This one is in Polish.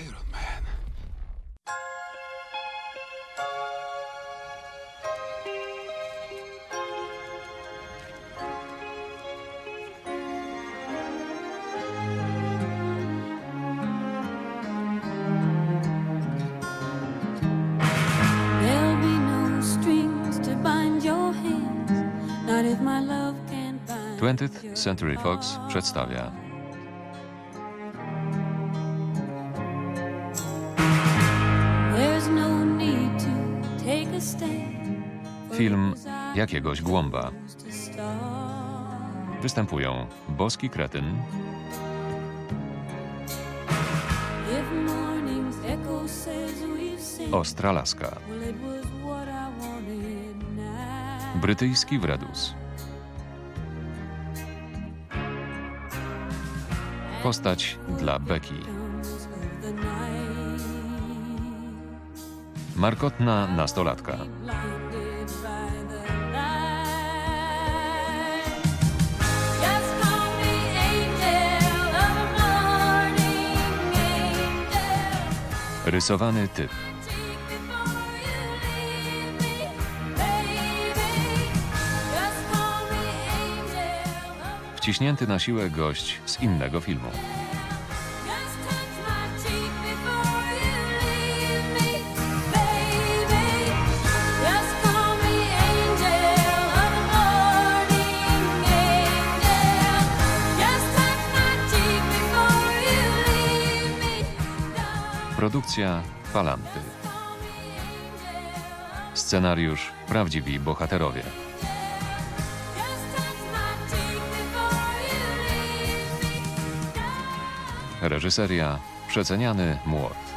Iron Man. Twentieth Century Fox przedstawia Film jakiegoś głąba. Występują Boski Kretyn, Ostra Laska, Brytyjski Wredus, Postać dla Becky. Markotna nastolatka. Rysowany typ. Wciśnięty na siłę gość z innego filmu. Produkcja Falanty. Scenariusz Prawdziwi Bohaterowie. Reżyseria Przeceniany Młot.